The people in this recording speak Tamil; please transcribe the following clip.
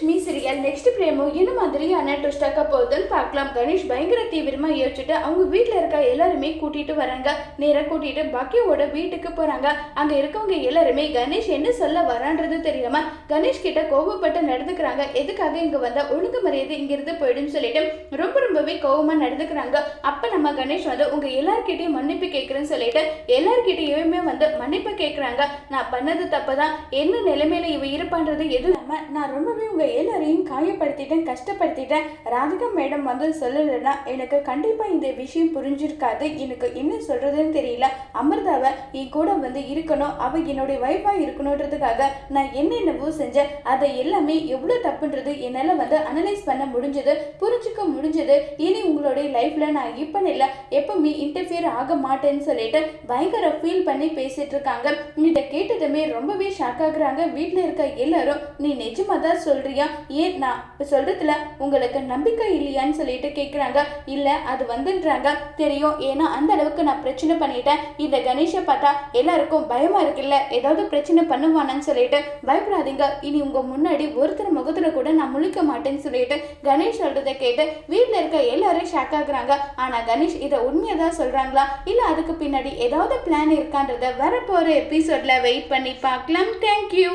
லட்சுமி சீரியல் நெக்ஸ்ட் பிரேமோ என்ன மாதிரியான ட்விஸ்டாக்க போகுதுன்னு பார்க்கலாம். கணேஷ் பயங்கர தீவிரமாக யோசிச்சுட்டு அவங்க வீட்டில் இருக்க எல்லாருமே கூட்டிட்டு வராங்க. நேராக கூட்டிட்டு பக்கியோட வீட்டுக்கு போறாங்க. அங்க இருக்கவங்க எல்லாருமே கணேஷ் என்ன சொல்ல வரான்றது தெரியாம கணேஷ் கிட்ட கோவப்பட்டு நடந்துக்கிறாங்க. எதுக்காக இங்க வந்தால் ஒழுங்கு மரியாதை இங்கிருந்து போயிடுன்னு சொல்லிட்டு ரொம்ப ரொம்பவே கோவமா நடந்துக்கிறாங்க. அப்ப நம்ம கணேஷ் வந்து உங்க எல்லார்கிட்டயும் மன்னிப்பு கேட்கறேன்னு சொல்லிட்டு எல்லார்கிட்டயுமே வந்து மன்னிப்பு கேட்கறாங்க. நான் பண்ணது தப்பு தான் என்ன நிலைமையில இவ இருப்பான்றது எதுவும் இல்லாமல் நான் ரொம்பவே உங்க எல்லாரையும் காயப்படுத்திட்டேன் கஷ்டப்படுத்திட்டேன். ராதிகா மேடம் வந்து சொல்லலைன்னா எனக்கு கண்டிப்பா இந்த விஷயம் புரிஞ்சிருக்காது. எனக்கு என்ன சொல்றதுன்னு தெரியல. அமிர்தாவை என் கூட வந்து இருக்கணும். அவ என்னுடைய வைஃபாக இருக்கணுன்றதுக்காக நான் என்னென்னவோ செஞ்சேன். அதை எல்லாமே எவ்வளோ தப்புன்றது என்னால் வந்து அனலைஸ் பண்ண முடிஞ்சது புரிஞ்சுக்க முடிஞ்சது. இனி உங்களுடைய லைஃப்ல நான் இப்போ இல்லை எப்பவுமே இன்டர்ஃபியர் ஆக மாட்டேன்னு சொல்லிட்டு பயங்கர ஃபீல் பண்ணி பேசிட்டு இருக்காங்க. இதை கேட்டதுமே ரொம்பவே ஷாக் ஆகுறாங்க. வீட்டில் இருக்க எல்லாரும் நீ நிஜமா தான் சொல்றியா? ஏன் நான் இப்போ சொல்றதுல உங்களுக்கு நம்பிக்கை இல்லையான்னு சொல்லிட்டு கேட்குறாங்க இல்லை அது வந்துன்றாங்க. தெரியும். ஏன்னா அந்த அளவுக்கு நான் பிரச்சனை பண்ணிட்டேன். இந்த கணேஷை பார்த்தா எல்லாருக்கும் பயமாக இருக்குல்ல? ஏதாவது பிரச்சனை பண்ணுவானான்னு சொல்லிட்டு பயப்படாதீங்க. இனி உங்கள் முன்னாடி ஒருத்தர் முகத்தில் கூட நான் முழிக்க மாட்டேன்னு சொல்லிட்டு கணேஷ் சொல்றதை கேட்டு வீட்டில் இருக்க எல்லாரும் ஷாக் ஆகுறாங்க. ஆனால் கணேஷ் இதை உண்மையை தான் சொல்கிறாங்களா இல்லை அதுக்கு பின்னாடி ஏதாவது பிளான் இருக்கான்றத வரப்போகிற எபிசோடில் வெயிட் பண்ணி பார்க்கலாம். தேங்க்யூ